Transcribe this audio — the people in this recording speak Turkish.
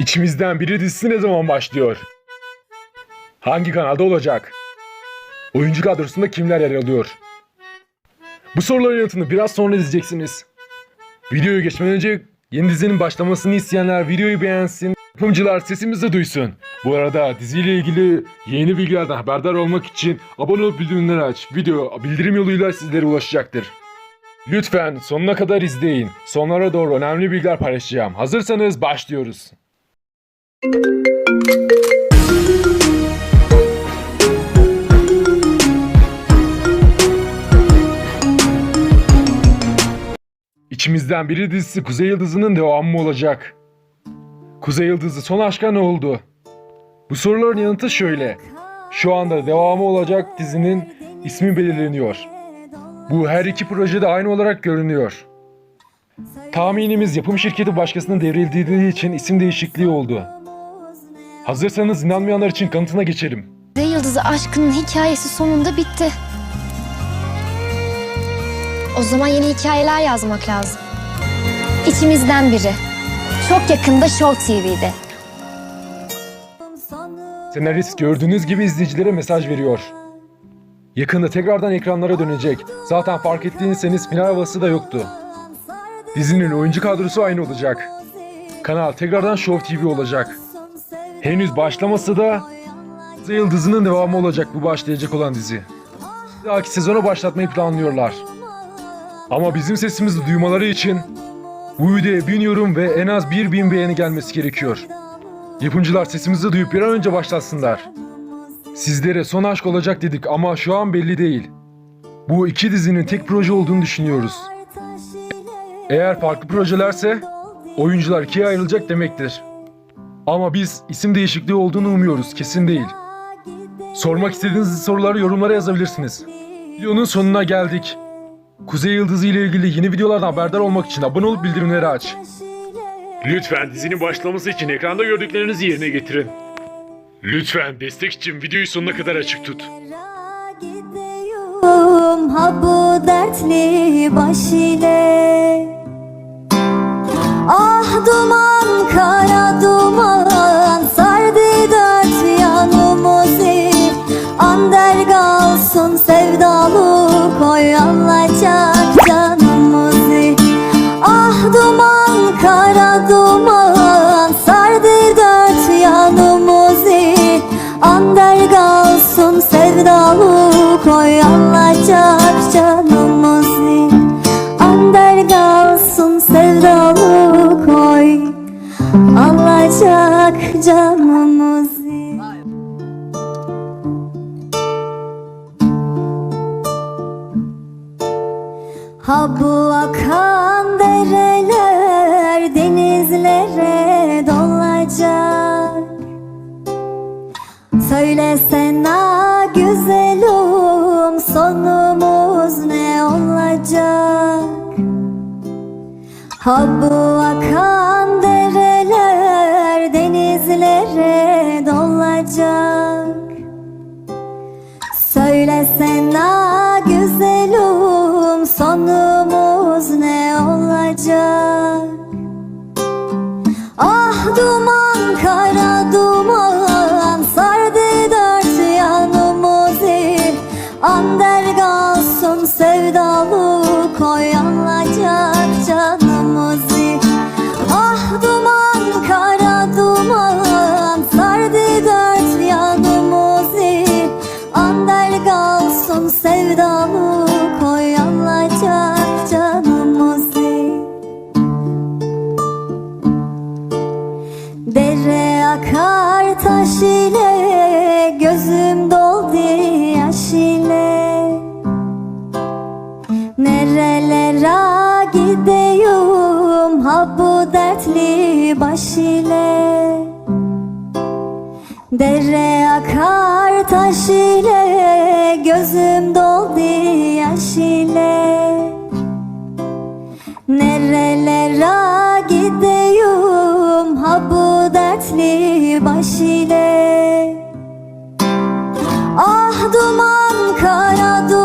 İçimizden biri dizisi ne zaman başlıyor? Hangi kanalda olacak? Oyuncu kadrosunda kimler yer alıyor? Bu soruların yanıtını biraz sonra izleyeceksiniz. Videoyu geçmeden önce yeni dizinin başlamasını isteyenler videoyu beğensin. Yapımcılar sesimizi duysun. Bu arada diziyle ilgili yeni bilgilerden haberdar olmak için abone olup bildirimleri aç. Video bildirim yoluyla sizlere ulaşacaktır. Lütfen sonuna kadar izleyin. Sonlara doğru önemli bilgiler paylaşacağım. Hazırsanız başlıyoruz. İçimizden biri dizisi Kuzey Yıldızı'nın devamı mı olacak? Kuzey Yıldızı son aşka ne oldu? Bu soruların yanıtı şöyle. Şu anda devamı olacak dizinin ismi belirleniyor. Bu her iki projede aynı olarak görünüyor. Tahminimiz yapım şirketi başkasına devrildiği için isim değişikliği oldu. Hazırsanız inanmayanlar için kanıtına geçelim. Ve Yıldızı aşkının hikayesi sonunda bitti. O zaman yeni hikayeler yazmak lazım. İçimizden biri. Çok yakında Show TV'de. Senarist gördüğünüz gibi izleyicilere mesaj veriyor. Yakında tekrardan ekranlara dönecek. Zaten fark ettiyseniz final havası da yoktu. Dizinin oyuncu kadrosu aynı olacak. Kanal tekrardan Show TV olacak. Henüz başlaması da Yıldızı'nın devamı olacak bu başlayacak olan dizi. Bir dahaki sezona başlatmayı planlıyorlar. Ama bizim sesimizi duymaları için bu videoya bin yorum ve en az 1000 beğeni gelmesi gerekiyor. Yapımcılar sesimizi duyup bir an önce başlatsınlar. Sizlere son aşk olacak dedik ama şu an belli değil. Bu iki dizinin tek proje olduğunu düşünüyoruz. Eğer farklı projelerse oyuncular ikiye ayrılacak demektir. Ama biz isim değişikliği olduğunu umuyoruz, kesin değil. Sormak istediğiniz soruları yorumlara yazabilirsiniz. Videonun sonuna geldik. Kuzey Yıldızı ile ilgili yeni videolardan haberdar olmak için abone olup bildirimleri aç. Lütfen dizinin başlaması için ekranda gördüklerinizi yerine getirin. Lütfen destek için videoyu sonuna kadar açık tut. Ha bu dertli baş duman sardı dört yanımızı. Ander kalsın sevdalı koy alacak canımızı. Ander kalsın sevdalı koy alacak canımızı. Ha bu akan dereler Söylesene güzelim sonumuz ne olacak? Ha bu akan dereler denizlere dolacak. Söylesene güzelim sonumuz ne olacak koy alacak canımızı Ah duman kara duman sardı dört yanımızı Ander kalsın sevdalı koy canımızı Dere akar taş ile Gözüm doldu yaş ile Ha bu dertli baş ile Dere akar taş ile Gözüm doldu yaş ile. Nerelere gidiyorum ha bu dertli baş ile? Ah duman kara duman